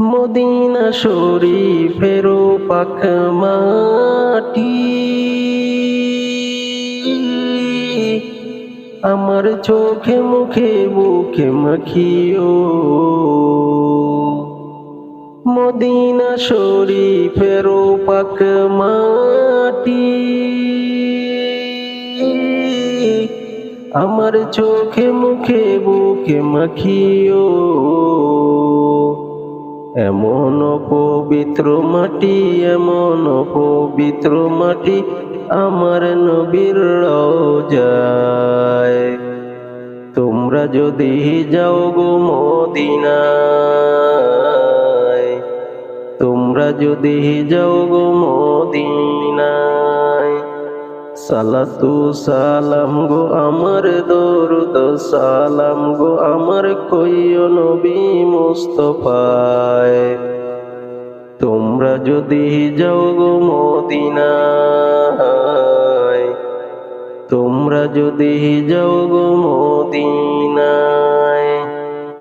Medina শরীফের পাক মাটি। আমার চোখে মুখে বুকে মাখিও। মদিনা শরীফের পাক মাটি। আমার চোখে মুখে বুকে মাখিও। এমন পবিত্র মাটি, এমন পবিত্র মাটি আমার নবীর রওজায়। তোমরা যদি যাও গো মদিনায়, তোমরা যদি যাও গো মদিনায়, সালাতু সালাম গো আমার দরুদ, সালাম গো আমার কইও নবী মুস্তফায় তোমরা যদি যাও গো মদিনায় তোমরা যদি যাও গো মদিনায়